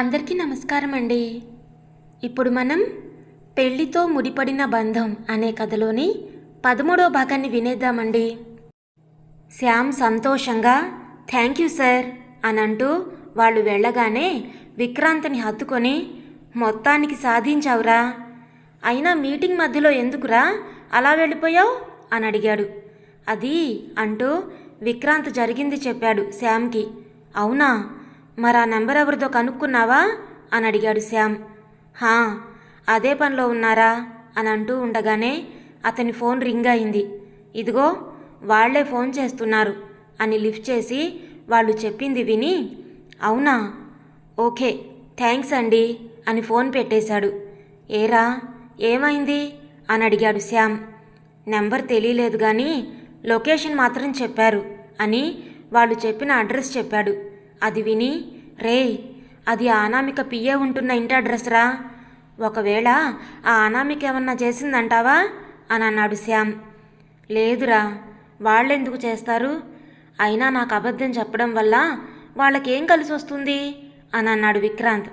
అందరికీ నమస్కారం అండి ఇప్పుడు మనం పెళ్ళితో ముడిపడిన బంధం అనే కథలోని పదమూడో భాగాన్ని వినేద్దామండి. శ్యామ్ సంతోషంగా థ్యాంక్ యూ సార్ అని అంటూ వాళ్ళు వెళ్ళగానే విక్రాంత్ని హత్తుకొని మొత్తానికి సాధించావురా. అయినా మీటింగ్ మధ్యలో ఎందుకురా? అలా వెళ్ళిపోయావు? అని అడిగాడు. అది అంటూ విక్రాంత్ జరిగింది చెప్పాడు శ్యామ్కి. అవునా? మరి ఆ నెంబర్ ఎవరిదో కనుక్కున్నావా? అని అడిగాడు శ్యామ్. హా అదే పనిలో ఉన్నారా? అని అంటూ ఉండగానే అతని ఫోన్ రింగ్ అయింది. ఇదిగో వాళ్ళే ఫోన్ చేస్తున్నారు అని లిఫ్ట్ చేసి వాళ్ళు చెప్పింది విని అవునా? ఓకే థ్యాంక్స్ అండి అని ఫోన్ పెట్టేశాడు. ఏరా ఏమైంది? అని అడిగాడు శ్యామ్. నెంబర్ తెలియలేదు కానీ లొకేషన్ మాత్రం చెప్పారు అని వాళ్ళు చెప్పిన అడ్రస్ చెప్పాడు. అది విని రే అది అనామిక పిఏ ఉంటున్న ఇంటి అడ్రస్ రా. ఒకవేళ ఆ అనామిక ఏమన్నా చేసిందంటావా? అని అన్నాడు శ్యామ్. లేదురా వాళ్ళెందుకు చేస్తారు? అయినా నాకు అబద్ధం చెప్పడం వల్ల వాళ్ళకేం కలిసి వస్తుంది? అని అన్నాడు విక్రాంత్.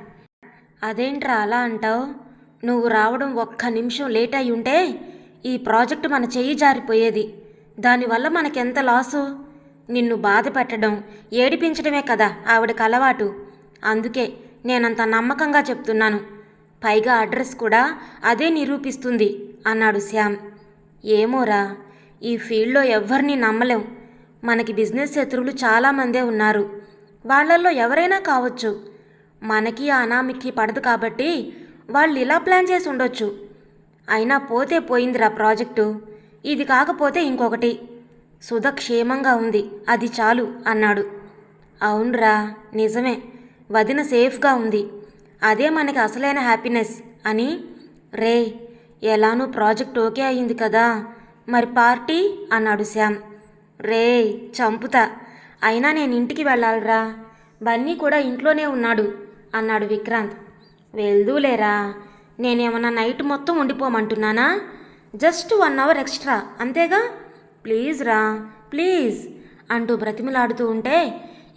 అదేంట్రా అలా అంటావు? నువ్వు రావడం ఒక్క నిమిషం లేట్ అయి ఉంటే ఈ ప్రాజెక్టు మన చెయ్యి జారిపోయేది. దానివల్ల మనకెంత లాసు? నిన్ను బాధ పెట్టడం ఏడిపించడమే కదా ఆవిడకి అలవాటు. అందుకే నేనంత నమ్మకంగా చెప్తున్నాను. పైగా అడ్రస్ కూడా అదే నిరూపిస్తుంది అన్నాడు శ్యామ్. ఏమోరా ఈ ఫీల్డ్లో ఎవ్వరిని నమ్మలేం. మనకి బిజినెస్ శత్రువులు చాలామందే ఉన్నారు. వాళ్ళల్లో ఎవరైనా కావచ్చు. మనకి అనామికి పడదు కాబట్టి వాళ్ళు ఇలా ప్లాన్ చేసి ఉండొచ్చు. అయినా పోతే పోయిందిరా ప్రాజెక్టు. ఇది కాకపోతే ఇంకొకటి. సుధ క్షేమంగా ఉంది. అది చాలు అన్నాడు. అవునరా నిజమే. వదిన సేఫ్గా ఉంది. అదే మనకి అసలైన హ్యాపీనెస్ అని. రే ఎలానూ ప్రాజెక్ట్ ఓకే అయింది కదా? మరి పార్టీ? అన్నాడు శ్యామ్. రే చంపుతా. అయినా నేను ఇంటికి వెళ్ళాలిరా. బన్నీ కూడా ఇంట్లోనే ఉన్నాడు అన్నాడు విక్రాంత్. వెళ్దూలేరా? నేనేమన్నా నైట్ మొత్తం ఉండిపోమంటున్నానా? జస్ట్ వన్ అవర్ ఎక్స్ట్రా అంతేగా? ప్లీజ్ రా ప్లీజ్ అంటూ బ్రతిమలాడుతూ ఉంటే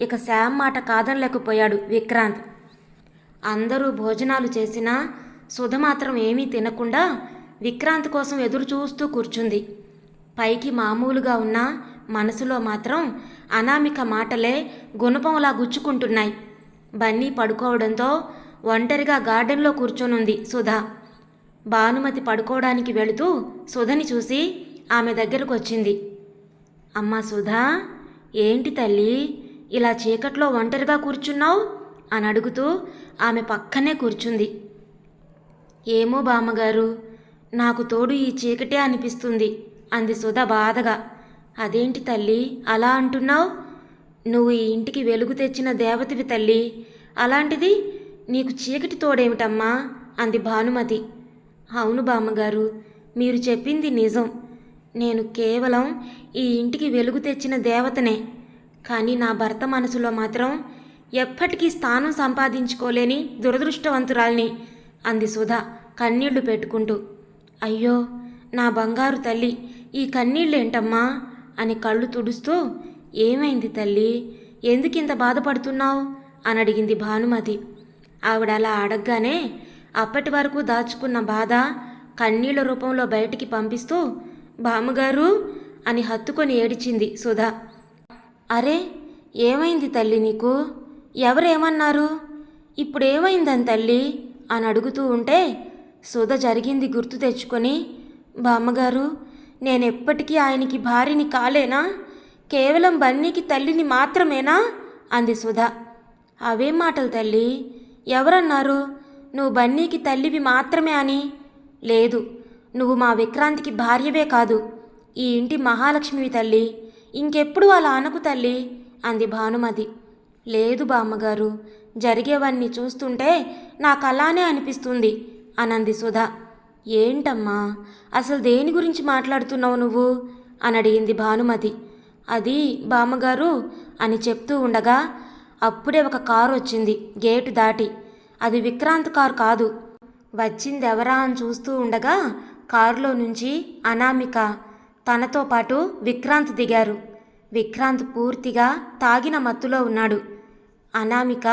ఇక శామ్ మాట కాదనలేకపోయాడు విక్రాంత్. అందరూ భోజనాలు చేసినా సుధ మాత్రం ఏమీ తినకుండా విక్రాంత్ కోసం ఎదురు చూస్తూ కూర్చుంది. పైకి మామూలుగా ఉన్న మనసులో మాత్రం అనామిక మాటలే గుణపంలా గుచ్చుకుంటున్నాయి. బన్నీ పడుకోవడంతో ఒంటరిగా గార్డెన్లో కూర్చొనుంది సుధ. భానుమతి పడుకోవడానికి వెళుతూ సుధని చూసి ఆమె దగ్గరకు వచ్చింది అమ్మా సుధా ఏంటి తల్లి ఇలా చీకట్లో ఒంటరిగా కూర్చున్నావు? అని అడుగుతూ ఆమె పక్కనే కూర్చుంది. ఏమో బామ్మగారు నాకు తోడు ఈ చీకటే అనిపిస్తుంది అంది సుధ బాధగా. అదేంటి తల్లి అలా అంటున్నావు? నువ్వు ఈ ఇంటికి వెలుగు తెచ్చిన దేవతవి తల్లి అలాంటిది నీకు చీకటి తోడేమిటమ్మా? అంది భానుమతి. అవును బామ్మగారు మీరు చెప్పింది నిజం. నేను కేవలం ఈ ఇంటికి వెలుగు తెచ్చిన దేవతనే. కానీ నా భర్త మనసులో మాత్రం ఎప్పటికీ స్థానం సంపాదించుకోలేని దురదృష్టవంతురాల్ని అంది సుధా కన్నీళ్ళు పెట్టుకుంటూ. అయ్యో నా బంగారు తల్లి ఈ కన్నీళ్ళేంటమ్మా అని కళ్ళు తుడుస్తూ ఏమైంది తల్లి? ఎందుకింత బాధపడుతున్నావు? అని అడిగింది భానుమతి. ఆవిడ అలా అడగగానే అప్పటి వరకు దాచుకున్న బాధ కన్నీళ్ళ రూపంలో బయటికి పంపిస్తూ బామ్మగారు అని హత్తుకొని ఏడిచింది సుధా. అరే ఏమైంది తల్లి నీకు? ఎవరేమన్నారు? ఇప్పుడేమైందని తల్లి? అని అడుగుతూ ఉంటే సుధ జరిగింది గుర్తు తెచ్చుకొని బామ్మగారు నేనెప్పటికీ ఆయనకి భార్యని కాలేనా? కేవలం బన్నీకి తల్లిని మాత్రమేనా? అంది సుధ. అవే మాటలు తల్లి? ఎవరన్నారు? నువ్వు బన్నీకి తల్లివి మాత్రమే అని? లేదు. నువ్వు మా విక్రాంతికి భార్యవే కాదు ఈ ఇంటి మహాలక్ష్మివి తల్లి. ఇంకెప్పుడు అలా అనకు తల్లి అంది భానుమతి. లేదు బామ్మగారు జరిగేవన్నీ చూస్తుంటే నాకు అలానే అనిపిస్తుంది అనంది సుధా. ఏంటమ్మా అసలు దేని గురించి మాట్లాడుతున్నావు నువ్వు? అని అడిగింది భానుమతి. అది బామ్మగారు అని చెప్తూ ఉండగా అప్పుడే ఒక కారు వచ్చింది గేటు దాటి. అది విక్రాంత్ కారు కాదు. వచ్చిందెవరా అని చూస్తూ ఉండగా కారులో నుంచి అనామిక తనతో పాటు విక్రాంత్ దిగారు. విక్రాంత్ పూర్తిగా తాగిన మత్తులో ఉన్నాడు. అనామిక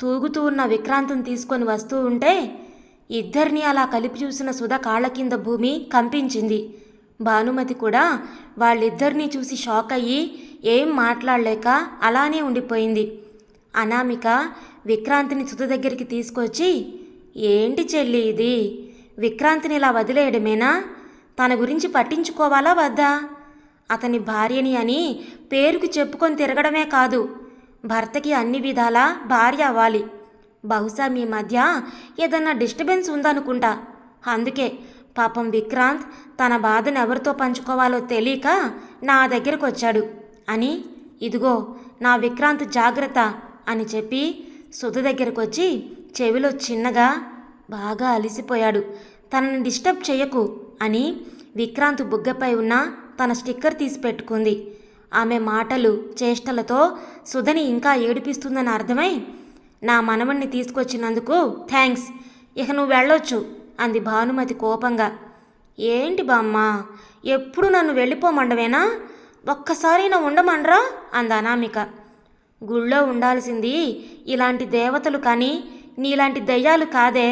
తూగుతూ ఉన్న విక్రాంత్ని తీసుకొని వస్తూ ఉంటే ఇద్దరిని అలా కలిపి చూసిన సుధ కాళ్ళ కింద భూమి కంపించింది. భానుమతి కూడా వాళ్ళిద్దరినీ చూసి షాక్ అయ్యి ఏం మాట్లాడలేక అలానే ఉండిపోయింది. అనామిక విక్రాంతిని సుధ దగ్గరికి తీసుకొచ్చి ఏంటి చెల్లి ఇది? విక్రాంతిని ఇలా వదిలేయడమేనా? తన గురించి పట్టించుకోవాలా వద్దా? అతని భార్యని అని పేరుకు చెప్పుకొని తిరగడమే కాదు. భర్తకి అన్ని విధాలా భార్య అవ్వాలి. బహుశా మీ మధ్య ఏదన్నా డిస్టర్బెన్స్ ఉందనుకుంటా. అందుకే పాపం విక్రాంత్ తన బాధను ఎవరితో పంచుకోవాలో తెలియక నా దగ్గరకు వచ్చాడు అని ఇదిగో నా విక్రాంత్ జాగ్రత్త అని చెప్పి సుధ దగ్గరకు వచ్చి చెవిలో చిన్నగా బాగా అలిసిపోయాడు. తనని డిస్టర్బ్ చేయకు అని విక్రాంత్ బుగ్గపై ఉన్న తన స్టిక్కర్ తీసి పెట్టుకుంది ఆమె మాటలు చేష్టలతో సుధని ఇంకా ఏడిపిస్తుందని అర్థమై నా మనవణ్ణి తీసుకొచ్చినందుకు థ్యాంక్స్ ఇక నువ్వు వెళ్ళొచ్చు అంది భానుమతి కోపంగా. ఏంటి బామ్మ ఎప్పుడు నన్ను వెళ్ళిపోమండవేనా? ఒక్కసారైనా ఉండమండ్రా? అంది అనామిక. గుళ్ళో ఉండాల్సింది ఇలాంటి దేవతలు కానీ నీలాంటి దయ్యాలు కాదే?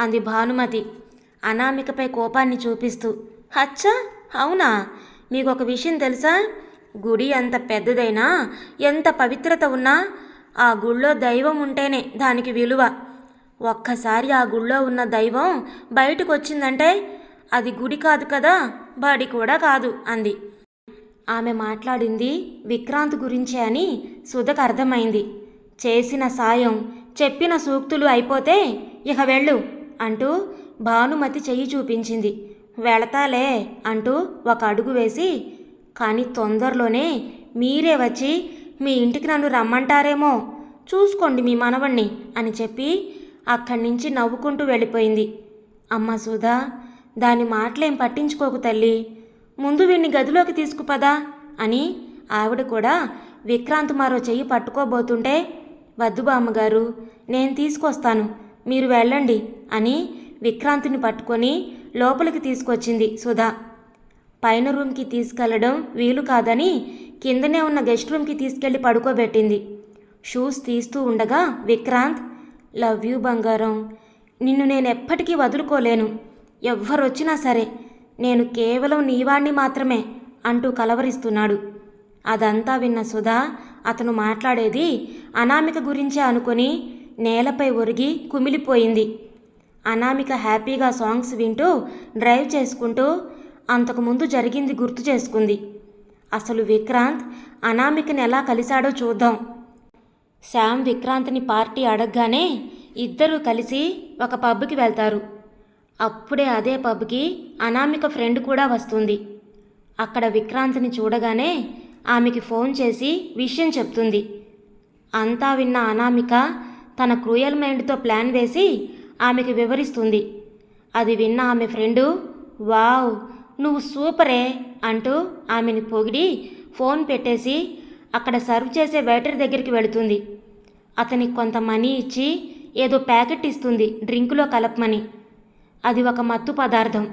అంది భానుమతి. అనామికపై కోపాన్ని చూపిస్తూ హచ్చా అవునా? మీకు ఒక విషయం తెలుసా? గుడి ఎంత పెద్దదైనా ఎంత పవిత్రత ఉన్నా ఆ గుళ్ళో దైవం ఉంటేనే దానికి విలువ. ఒక్కసారి ఆ గుళ్ళో ఉన్న దైవం బయటకు వచ్చిందంటే అది గుడి కాదు కదా బడి కూడా కాదు అంది. ఆమె మాట్లాడింది విక్రాంత్ గురించే అని సుధకు అర్థమైంది. చేసిన సాయం చెప్పిన సూక్తులు అయిపోతే ఇక వెళ్ళు. అంటూ భానుమతి చెయ్యి చూపించింది. వెళతాలే అంటూ ఒక అడుగు వేసి కానీ తొందరలోనే మీరే వచ్చి మీ ఇంటికి నన్ను రమ్మంటారేమో. చూసుకోండి మీ మనవణ్ణి అని చెప్పి అక్కడి నుంచి నవ్వుకుంటూ వెళ్ళిపోయింది. అమ్మ సుధా దాని మాటలేం పట్టించుకోకు తల్లి. ముందు వీణ్ణి గదిలోకి తీసుకుపదా అని ఆవిడ కూడా విక్రాంత్ మరో చెయ్యి పట్టుకోబోతుంటే వద్దు బామ్మగారు నేను తీసుకొస్తాను. మీరు వెళ్ళండి అని విక్రాంతిని పట్టుకొని లోపలికి తీసుకొచ్చింది సుధా. పైన రూమ్కి తీసుకెళ్ళడం వీలు కాదని కిందనే ఉన్న గెస్ట్ రూమ్కి తీసుకెళ్ళి పడుకోబెట్టింది. షూస్ తీస్తూ ఉండగా విక్రాంత్ లవ్ యూ బంగారం. నిన్ను నేను ఎప్పటికీ వదులుకోలేను. ఎవ్వరొచ్చినా సరే నేను కేవలం నీవాణ్ణి మాత్రమే అంటూ కలవరిస్తున్నాడు. అదంతా విన్న సుధా అతను మాట్లాడేది అనామిక గురించే అనుకొని నేలపై ఒరిగి కుమిలిపోయింది. అనామిక హ్యాపీగా సాంగ్స్ వింటూ డ్రైవ్ చేసుకుంటూ అంతకుముందు జరిగింది గుర్తు చేసుకుంది. అసలు విక్రాంత్ అనామికని ఎలా కలిశాడో చూద్దాం. శ్యామ్ విక్రాంత్ని పార్టీ అడగగానే ఇద్దరూ కలిసి ఒక పబ్కి వెళ్తారు. అప్పుడే అదే పబ్కి అనామిక ఫ్రెండ్ కూడా వస్తుంది. అక్కడ విక్రాంత్ని చూడగానే ఆమెకి ఫోన్ చేసి విషయం చెప్తుంది. అంతా విన్న అనామిక తన క్రూయల్ మైండ్తో ప్లాన్ వేసి ఆమెకి వివరిస్తుంది. అది విన్న ఆమె ఫ్రెండు వావ్ నువ్వు సూపరే అంటూ ఆమెని పొగిడి ఫోన్ పెట్టేసి అక్కడ సర్వ్ చేసే వెయిటర్ దగ్గరికి వెళుతుంది. అతనికి కొంత మనీ ఇచ్చి ఏదో ప్యాకెట్ ఇస్తుంది డ్రింకులో కలపమని. అది ఒక మత్తు పదార్థం.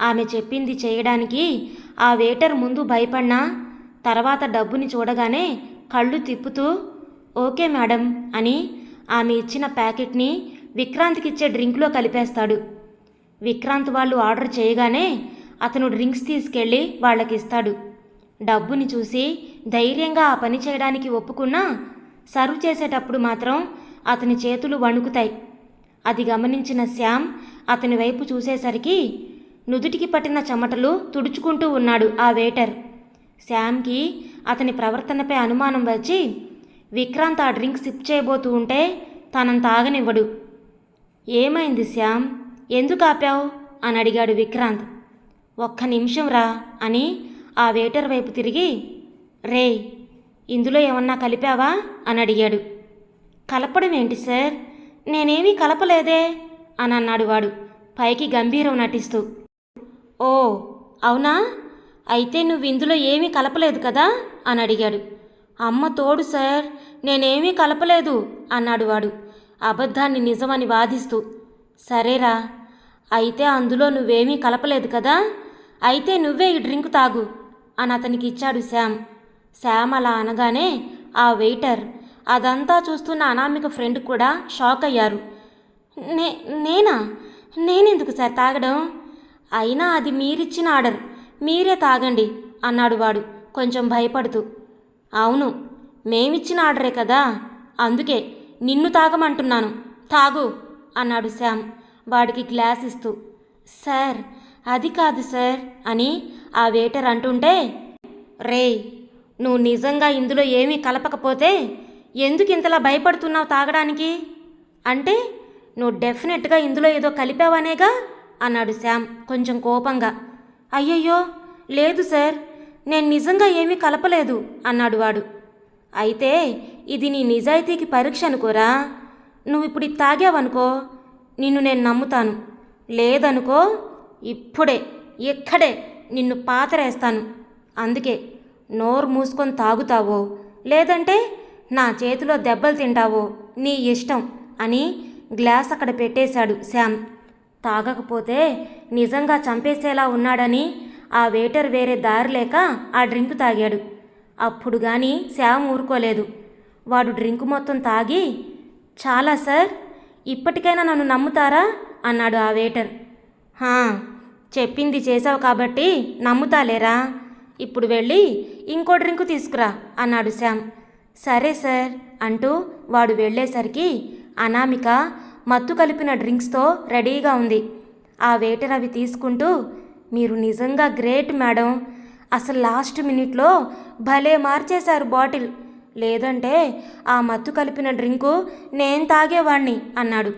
ఆమె చెప్పింది చేయడానికి ఆ వెయిటర్ ముందు భయపడినా తర్వాత డబ్బుని చూడగానే కళ్ళు తిప్పుతూ ఓకే మేడం అని ఆమె ఇచ్చిన ప్యాకెట్ని విక్రాంత్కిచ్చే డ్రింక్లో కలిపేస్తాడు. విక్రాంత్ వాళ్ళు ఆర్డర్ చేయగానే అతను డ్రింక్స్ తీసుకెళ్ళి వాళ్ళకి ఇస్తాడు డబ్బుని చూసి ధైర్యంగా ఆ పని చేయడానికి ఒప్పుకున్నా సర్వ్ చేసేటప్పుడు మాత్రం అతని చేతులు వణుకుతాయి. అది గమనించిన శ్యామ్ అతని వైపు చూసేసరికి నుదుటికి పట్టిన చెమటలు తుడుచుకుంటూ ఉన్నాడు ఆ వెయిటర్ శ్యామ్కి అతని ప్రవర్తనపై అనుమానం వచ్చి విక్రాంత్ ఆ డ్రింక్ సిప్ చేయబోతూ ఉంటే తనంత ఆగనివ్వడు ఏమైంది శ్యామ్? ఎందుకు ఆపావు? అని అడిగాడు విక్రాంత్. ఒక్క నిమిషం రా అని ఆ వేటర్ వైపు తిరిగి రే ఇందులో ఏమన్నా కలిపావా? అని అడిగాడు. కలపడం ఏంటి సార్? నేనేమీ కలపలేదే? అని అన్నాడు వాడు పైకి గంభీరం నటిస్తూ. ఓ అవునా? అయితే నువ్వు ఇందులో ఏమీ కలపలేదు కదా? అని అడిగాడు. అమ్మ తోడు సార్ నేనేమీ కలపలేదు అన్నాడు వాడు. అబద్ధాన్ని నిజమని వాదిస్తూ సరేరా అయితే అందులో నువ్వేమీ కలపలేదు కదా? అయితే నువ్వే ఈ డ్రింక్ తాగు అని అతనికి ఇచ్చాడు శ్యామ్. శ్యామ్ అలా అనగానే ఆ వెయిటర్ అదంతా చూస్తున్న అనామిక ఫ్రెండ్ కూడా షాక్ అయ్యారు. నే నేనా? నేనెందుకు సార్ తాగడం? అయినా అది మీరిచ్చిన ఆర్డర్ మీరే తాగండి అన్నాడు వాడు కొంచెం భయపడుతూ. అవును మేమిచ్చిన ఆర్డరే కదా అందుకే నిన్ను తాగమంటున్నాను. తాగు అన్నాడు శ్యామ్ వాడికి గ్లాస్ ఇస్తూ. సార్ అది కాదు సార్ అని ఆ వేటర్ అంటుంటే రే నువ్వు నిజంగా ఇందులో ఏమీ కలపకపోతే ఎందుకు ఇంతలా భయపడుతున్నావు తాగడానికి? అంటే నువ్వు డెఫినెట్గా ఇందులో ఏదో కలిపావనేగా అన్నాడు శ్యామ్ కొంచెం కోపంగా. అయ్యయ్యో లేదు సార్ నేను నిజంగా ఏమీ కలపలేదు అన్నాడు వాడు. అయితే ఇది నీ నిజాయితీకి పరీక్ష అనుకోరా? నువ్వు ఇప్పుడు ఇది తాగావనుకో నిన్ను నేను నమ్ముతాను. లేదనుకో ఇప్పుడే ఇక్కడే నిన్ను పాతరేస్తాను. అందుకే నోరు మూసుకొని తాగుతావో లేదంటే నా చేతిలో దెబ్బలు తింటావో నీ ఇష్టం అని గ్లాస్ అక్కడ పెట్టేశాడు శ్యామ్. తాగకపోతే నిజంగా చంపేసేలా ఉన్నాడని ఆ వెయిటర్ వేరే దారి లేక ఆ డ్రింక్ తాగాడు. అప్పుడు కానీ శ్యామ్ ఊరుకోలేదు. వాడు డ్రింక్ మొత్తం తాగి చాలా సార్ ఇప్పటికైనా నన్ను నమ్ముతారా? అన్నాడు ఆ వెయిటర్ హా చెప్పింది చేసావు కాబట్టి నమ్ముతాలేరా? ఇప్పుడు వెళ్ళి ఇంకో డ్రింక్ తీసుకురా అన్నాడు శ్యామ్. సరే సార్ అంటూ వాడు వెళ్ళేసరికి అనామిక మత్తు కలిపిన డ్రింక్స్తో రెడీగా ఉంది. ఆ వెయిటర్ అవి తీసుకుంటూ మీరు నిజంగా గ్రేట్ మేడం. అసలు లాస్ట్ మినిట్లో భలే మార్చేశారు బాటిల్. లేదంటే ఆ మత్తు కలిపిన డ్రింకు నేను తాగేవాణ్ణి అన్నాడు.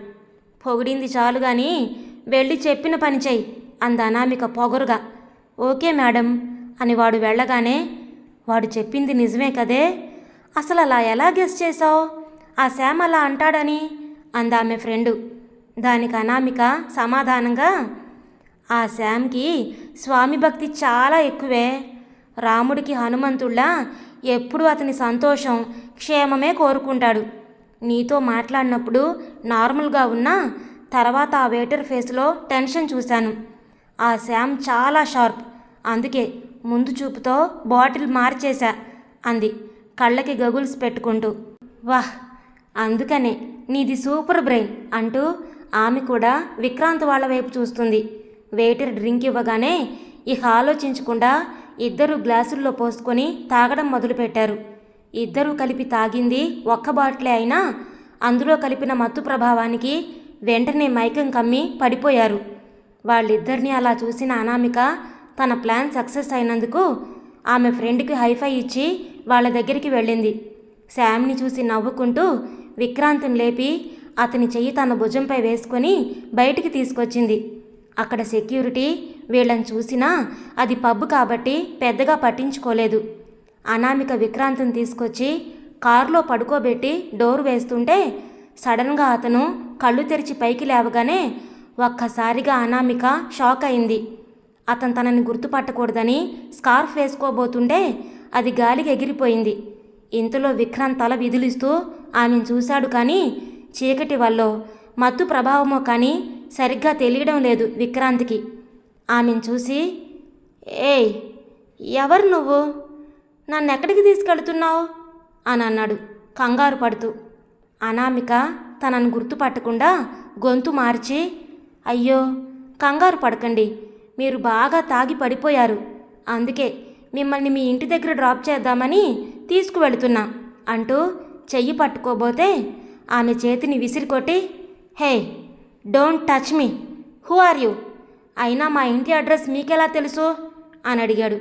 పొగిడింది చాలు గాని వెళ్ళి చెప్పిన పని చెయ్యి అంద అనామిక పొగరుగా. ఓకే మేడం అని వాడు వెళ్ళగానే వాడు చెప్పింది నిజమే కదే. అసలు అలా ఎలా గెస్ చేశావు? ఆ శామ్ అలా అంటాడని అందామె ఫ్రెండు. దానికి అనామిక సమాధానంగా ఆ శామ్కి స్వామి భక్తి చాలా ఎక్కువే. రాముడికి హనుమంతుళ్ళ? ఎప్పుడూ అతని సంతోషం క్షేమమే కోరుకుంటాడు. నీతో మాట్లాడినప్పుడు నార్మల్గా ఉన్నా తర్వాత ఆ వెయిటర్ ఫేస్లో టెన్షన్ చూశాను. ఆ శామ్ చాలా షార్ప్. అందుకే ముందు చూపుతో బాటిల్ మార్చేశా అంది కళ్ళకి గగుల్స్ పెట్టుకుంటూ. వాహ్! అందుకనే నీది సూపర్ బ్రెయిన్ అంటూ ఆమె కూడా విక్రాంత్ వాళ్ళ వైపు చూస్తుంది. వెయిటర్ డ్రింక్ ఇవ్వగానే ఇక ఆలోచించకుండా ఇద్దరు గ్లాసుల్లో పోసుకొని తాగడం మొదలుపెట్టారు. ఇద్దరూ కలిపి తాగింది ఒక్క బాటిలే అయినా అందులో కలిపిన మత్తు ప్రభావానికి వెంటనే మైకం కమ్మి పడిపోయారు. వాళ్ళిద్దరిని అలా చూసిన అనామిక తన ప్లాన్ సక్సెస్ అయినందుకు ఆమె ఫ్రెండ్కి హైఫై ఇచ్చి వాళ్ళ దగ్గరికి వెళ్ళింది. శామ్ని చూసి నవ్వుకుంటూ విక్రాంతిని లేపి అతని చెయ్యి తన భుజంపై వేసుకొని బయటికి తీసుకొచ్చింది. అక్కడ సెక్యూరిటీ వీళ్ళని చూసినా అది పబ్ కాబట్టి పెద్దగా పట్టించుకోలేదు. అనామిక విక్రాంతిని తీసుకొచ్చి కారులో పడుకోబెట్టి డోర్ వేస్తుంటే సడన్గా అతను కళ్ళు తెరిచి పైకి లేవగానే ఒక్కసారిగా అనామిక షాక్ అయింది. అతను తనని గుర్తుపట్టకూడదని స్కార్ఫ్ వేసుకోబోతుంటే అది గాలికి ఎగిరిపోయింది. ఇంతలో విక్రాంత్ తల విదిలిస్తూ ఆమెను చూశాడు కానీ చీకటి వల్ల మత్తు ప్రభావమో కానీ సరిగ్గా తెలియడం లేదు విక్రాంత్కి. ఆమెను చూసి ఏయ్ ఎవరు నువ్వు? నన్ను ఎక్కడికి తీసుకెళ్తున్నావు? అని అన్నాడు కంగారు పడుతూ. అనామిక తనను గుర్తుపట్టకుండా గొంతు మార్చి అయ్యో కంగారు పడకండి మీరు బాగా తాగి పడిపోయారు. అందుకే మిమ్మల్ని మీ ఇంటి దగ్గర డ్రాప్ చేద్దామని తీసుకువెళుతున్నా అంటూ చెయ్యి పట్టుకోబోతే ఆమె చేతిని విసిరికొట్టి hey don't touch me. Who are you? అయినా మా ఇంటి అడ్రస్ మీకెలా తెలుసు? అని అడిగాడు.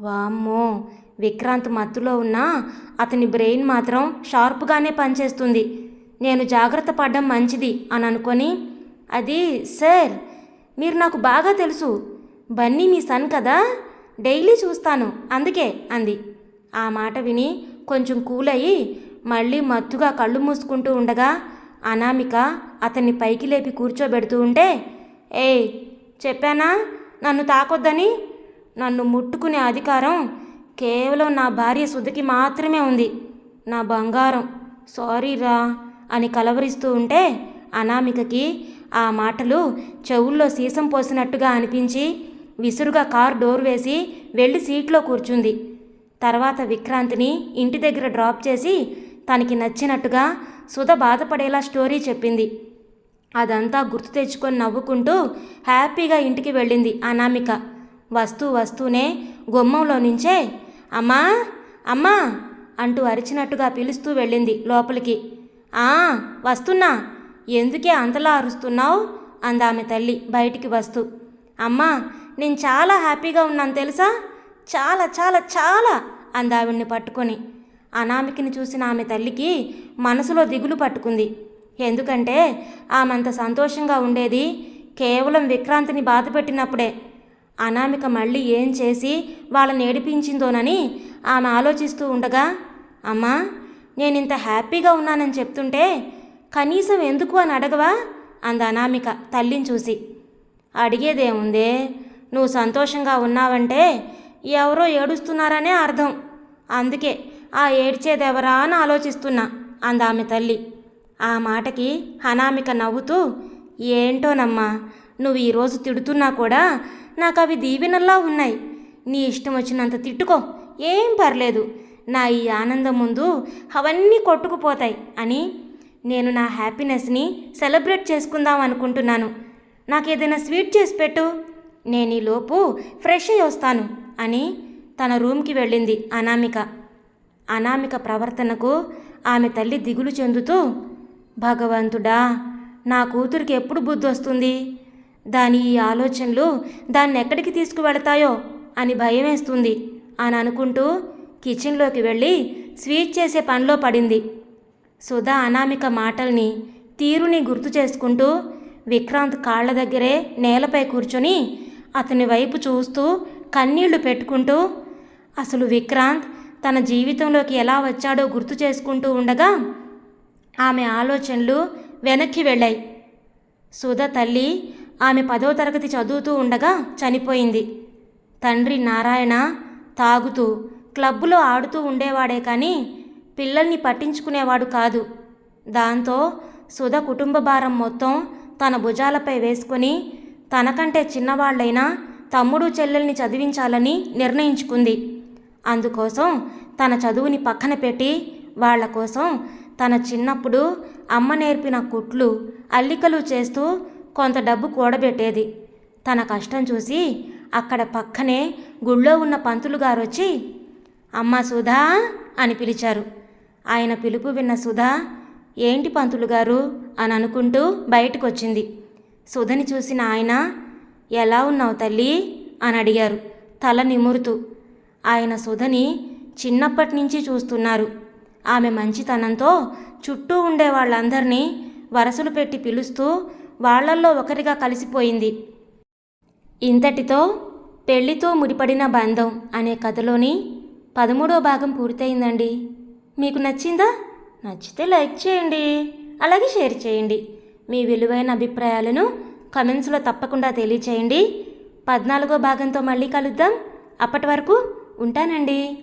వామ్మో విక్రాంత్ మత్తులో ఉన్న అతని బ్రెయిన్ మాత్రం షార్ప్గానే పనిచేస్తుంది. నేను జాగ్రత్త పడడం మంచిది అని అనుకొని అది సార్ మీరు నాకు బాగా తెలుసు. బన్నీ మీ సన్ కదా? డైలీ చూస్తాను అందుకే అంది. ఆ మాట విని కొంచెం కూల్ అయ్యి మళ్ళీ మత్తుగా కళ్ళు మూసుకుంటూ ఉండగా అనామిక అతన్ని పైకి లేపి కూర్చోబెడుతూ ఉంటే ఏయ్ చెప్పానా? నన్ను తాకొద్దని? నన్ను ముట్టుకునే అధికారం కేవలం నా భార్య సుధకి మాత్రమే ఉంది. నా బంగారం. సారీరా అని కలవరిస్తూ ఉంటే అనామికకి ఆ మాటలు చెవుల్లో సీసం పోసినట్టుగా అనిపించి విసురుగా కార్ డోర్ వేసి వెళ్ళి సీట్లో కూర్చుంది. తర్వాత విక్రాంత్ని ఇంటి దగ్గర డ్రాప్ చేసి తనకి నచ్చినట్టుగా సుధ బాధపడేలా స్టోరీ చెప్పింది. అదంతా గుర్తు తెచ్చుకొని నవ్వుకుంటూ హ్యాపీగా ఇంటికి వెళ్ళింది అనామిక. వస్తూ వస్తూనే గుమ్మంలో నుంచే అమ్మా అమ్మా అంటూ అరిచినట్టుగా పిలుస్తూ వెళ్ళింది లోపలికి. ఆ వస్తున్నా. ఎందుకే అంతలా అరుస్తున్నావు? అందామె తల్లి బయటికి వస్తూ. అమ్మా నేను చాలా హ్యాపీగా ఉన్నాను తెలుసా? చాలా చాలా చాలా అందావిడిని పట్టుకొని. అనామికని చూసిన ఆమె తల్లికి మనసులో దిగులు పట్టుకుంది. ఎందుకంటే ఆమెంత సంతోషంగా ఉండేది కేవలం విక్రాంతిని బాధ పెట్టినప్పుడే అనామిక మళ్ళీ ఏం చేసి వాళ్ళని ఏడిపించిందోనని ఆమె ఆలోచిస్తూ ఉండగా అమ్మా నేను ఇంత హ్యాపీగా ఉన్నానని చెప్తుంటే కనీసం ఎందుకు అని అడగవా? అంద అనామిక తల్లిని చూసి. అడిగేదేముందే? నువ్వు సంతోషంగా ఉన్నావంటే ఎవరో ఏడుస్తున్నారనే అర్థం. అందుకే ఆ ఏడ్చేదెవరా అని ఆలోచిస్తున్నా అందామె తల్లి. ఆ మాటకి అనామిక నవ్వుతూ ఏంటోనమ్మా నువ్వు ఈరోజు తిడుతున్నా కూడా నాకు అవి దీవెనల్లా ఉన్నాయి. నీ ఇష్టం వచ్చినంత తిట్టుకో. ఏం పర్లేదు. నా ఈ ఆనందం ముందు అవన్నీ కొట్టుకుపోతాయి అని నేను నా హ్యాపీనెస్ని సెలబ్రేట్ చేసుకుందాం అనుకుంటున్నాను. నాకు ఏదైనా స్వీట్ చేసి పెట్టు. నేను ఈలోపు ఫ్రెష్ అయ్యి వస్తాను అని తన రూమ్కి వెళ్ళింది అనామిక. అనామిక ప్రవర్తనకు ఆమె తల్లి దిగులు చెందుతూ భగవంతుడా నా కూతురికి ఎప్పుడు బుద్ధి వస్తుంది దాని ఈ ఆలోచనలు దాన్ని ఎక్కడికి తీసుకువెళతాయో అని భయమేస్తుంది అని అనుకుంటూ కిచెన్లోకి వెళ్ళి స్వీట్ చేసే పనిలో పడింది. సుధా అనామిక మాటల్ని తీరుని గుర్తు చేసుకుంటూ విక్రాంత్ కాళ్ళ దగ్గరే నేలపై కూర్చొని అతని వైపు చూస్తూ కన్నీళ్ళు పెట్టుకుంటూ అసలు విక్రాంత్ తన జీవితంలోకి ఎలా వచ్చాడో గుర్తు చేసుకుంటూ ఉండగా ఆమె ఆలోచనలు వెనక్కి వెళ్ళాయి. సుధ తల్లి ఆమె పదో తరగతి చదువుతూ ఉండగా చనిపోయింది. తండ్రి నారాయణ తాగుతూ క్లబ్బులో ఆడుతూ ఉండేవాడే కానీ పిల్లల్ని పట్టించుకునేవాడు కాదు. దాంతో సుధ కుటుంబ భారం మొత్తం తన భుజాలపై వేసుకొని తనకంటే చిన్నవాళ్ళైనా తమ్ముడు చెల్లెల్ని చదివించాలని నిర్ణయించుకుంది. అందుకోసం తన చదువుని పక్కన పెట్టి వాళ్ళ కోసం తన చిన్నప్పుడు అమ్మ నేర్పిన కుట్లు అల్లికలు చేస్తూ కొంత డబ్బు కూడబెట్టేది. తన కష్టం చూసి అక్కడ పక్కనే గుళ్ళో ఉన్న పంతులు గారు వచ్చి అమ్మ సుధా అని పిలిచారు. ఆయన పిలుపు విన్న సుధా ఏంటి పంతులు గారు అని అనుకుంటూ బయటకు వచ్చింది సుధని చూసిన ఆయన ఎలా ఉన్నావు తల్లి అని అడిగారు తల నిమురుతూ. ఆయన సుధని చిన్నప్పటి నుంచి చూస్తున్నారు. ఆమె మంచితనంతో చుట్టూ ఉండే వాళ్ళందరినీ వరసలు పెట్టి పిలుస్తూ వాళ్ళల్లో ఒకరిగా కలిసిపోయింది. ఇంతటితో పెళ్ళితో ముడిపడిన బంధం అనే కథలోని పదమూడో భాగం పూర్తయిందండి. మీకు నచ్చిందా? నచ్చితే లైక్ చేయండి. అలాగే షేర్ చేయండి. మీ విలువైన అభిప్రాయాలను కమెంట్స్లో తప్పకుండా తెలియచేయండి. పద్నాలుగో భాగంతో మళ్ళీ కలుద్దాం. అప్పటి వరకు ఉంటానండి.